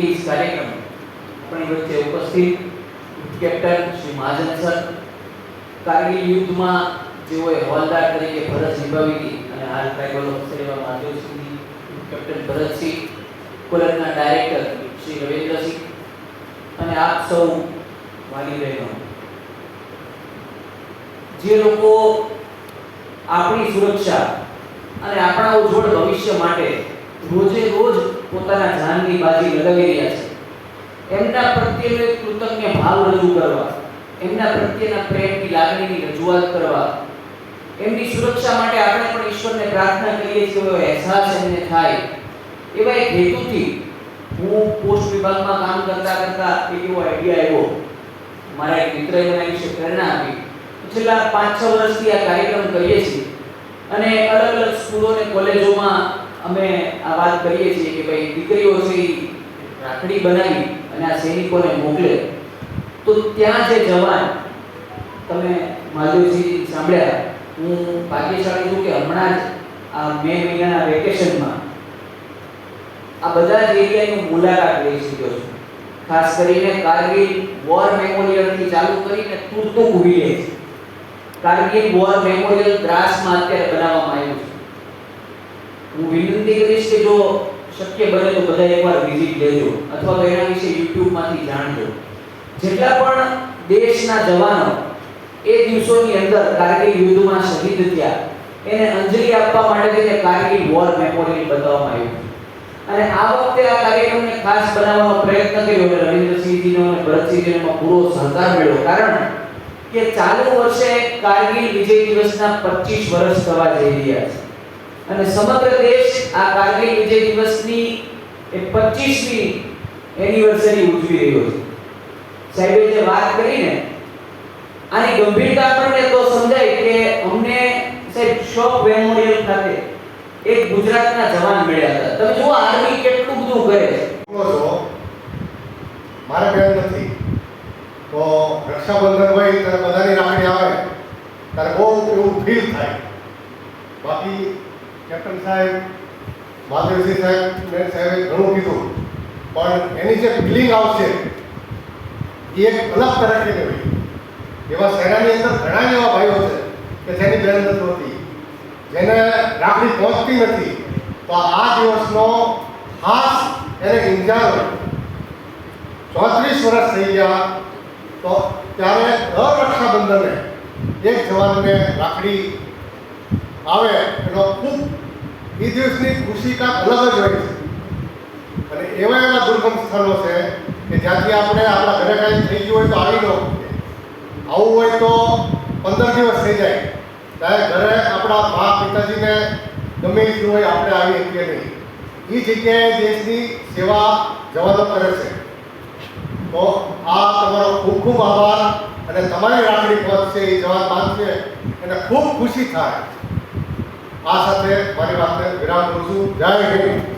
કે इस કાર્યક્રમ. આપણી વચ્ચે ઉપસ્થિત કેપ્ટન શ્રી મહાજન સર, કારગિલ યુદ્ધમાં જેઓએ હવાલદાર તરીકે ફરજ નિભાવી હતી અને હાલ ટ્રાઇબલ ઓફિસર એવા માધવસિંહજી કેપ્ટન ભરતસિંહ કોલેજના ડાયરેક્ટર શ્રી રવિન્દ્રસિંહ અને આપ સૌ વાલી બહેનો. જે લોકો આપણી સુરક્ષા અને આપણા ઉજ્જવળ ભવિષ્ય માટે રોજે રોજ પોતાના જાનની બાજી લગાવી રહ્યા છે. એમના પ્રત્યેનો એક કૃતજ્ઞ ભાવ રજૂ કરવા, એમના પ્રત્યેના પ્રેમની લાગણીની રજૂઆત કરવા, એમની સુરક્ષા માટે આપણે પણ ઈશ્વરને પ્રાર્થના કરીએ છીએ, એવો અહેસાસ એમને થાય. એવા એક હેતુથી હું પોસ્ટ વિભાગમાં કામ કરતા કરતા એક એવો આઈડિયા આવ્યો. મારા એક મિત્રએ મને વિશે પ્રેરણા આપી. છેલ્લા પાંચ છ વર્ષથી આ કાર્યક્રમ કરીએ છીએ. અને અલગ અલગ સ્કૂલો અને કોલેજોમાં અમે આ વાત કરીએ છીએ કે ભાઈ દીકરીઓ છે રાખડી બનાવી અને આ સૈનિકોને મોકલે. તો ત્યાં જે જવાન તમે માધવજી સાંભળ્યા, હું ભાગ્યશાળી છું કે હમણાં જ આ મે મહિનાના વેકેશનમાં આ બધા જ એરિયાની મુલાકાત લઈ શક્યો છું. ખાસ કરીને કારગિલ વોર મેમોરિયલથી ચાલુ કરીને તુર્તુક છે. કારગિલ વોર મેમોરિયલ દ્રાસમાં અત્યારે બનાવવામાં આવ્યું છે. હું વિનંતી કરીશ કે જો શક્ય બને તો બધા એકવાર વિઝિટ લેજો અથવા તો એના વિશે YouTube માંથી જાણજો. જેટલા પણ દેશના જવાનો એ દિવસોની અંદર કારગિલ યુદ્ધમાં શહીદ થયા, એને અંજલિ આપવા માટે તેને કારગિલ વોર મેમોરિયલ બનાવવામાં આવ્યું અને આ વખતે આ કાર્યક્રમને ખાસ બનાવવાનો પ્રયત્ન કર્યો અને રવિન્દ્રસિંહજીનો અને ભરતસિંહજીનો પૂરો સહકાર મળ્યો કારણ કે ચાલુ વર્ષે કારગિલ વિજય દિવસના 25 વર્ષ થવા જઈ રહ્યા છે. અને સમગ્ર દેશ આ કારગિલ વિજય દિવસની એ 25મી એનિવર્સરી ઉજવી રહ્યો છે. સાહેબે જે વાત કરીને આની ગંભીરતા આપણને તો સમજાય કે અમને સાહેબ શોક મેમોરિયલ ખાતે એક ગુજરાતના જવાન મળ્યા હતા. તમે જુઓ આર્મી કેટલું બધું કરે છે. મારે બેન નથી. તો રક્ષાબંધન હોય ત્યારે બધાની રાખડી આવે ત્યારે બહુ એવું ફીલ થાય. બાકી કેપ્ટન સાહેબ મહાદેવસિંહ સાહેબ, મેં સાહેબે ઘણું કીધું. પણ એની જે ફિલિંગ આવશે, એ એક અલગ તરફની હોય એવા શહેરાની અંદર ઘણા એવા ભાઈઓ છે કે જેની બેન નથી જેને રાખડી પહોંચતી નથી. તો આ દિવસનો ખાસ એને ઇન્જાર ચોત્રીસ વર્ષ થઈ ગયા, તો ત્યારે દર રક્ષાબંધને એક જવાનને રાખડી આવે એનો ખૂબ એ દિવસની ખુશી કાંક અલગ જ હોય છે. અને એવા એવા દુર્ગમ સ્થળો છે કે જ્યાંથી આપણે આપણા ઘરે કાંઈ થઈ ગયું હોય તો આવી ન. આવું હોય તો પંદર દિવસ થઈ જાય. ત્યારે ઘરે આપણા મા પિતાજીને ગમે એટલું હોય આપણે આવી શકીએ નહીં. એ જગ્યાએ દેશની સેવા જવાનો કરે છે. તો આ તમારો ખૂબ ખૂબ આભાર અને તમારી રાખડી છે એ જવાન બાંધશે એને ખૂબ ખુશી થાય. આ સાથે મારી વાતને વિરામ કરું છું. જય હિન્દ.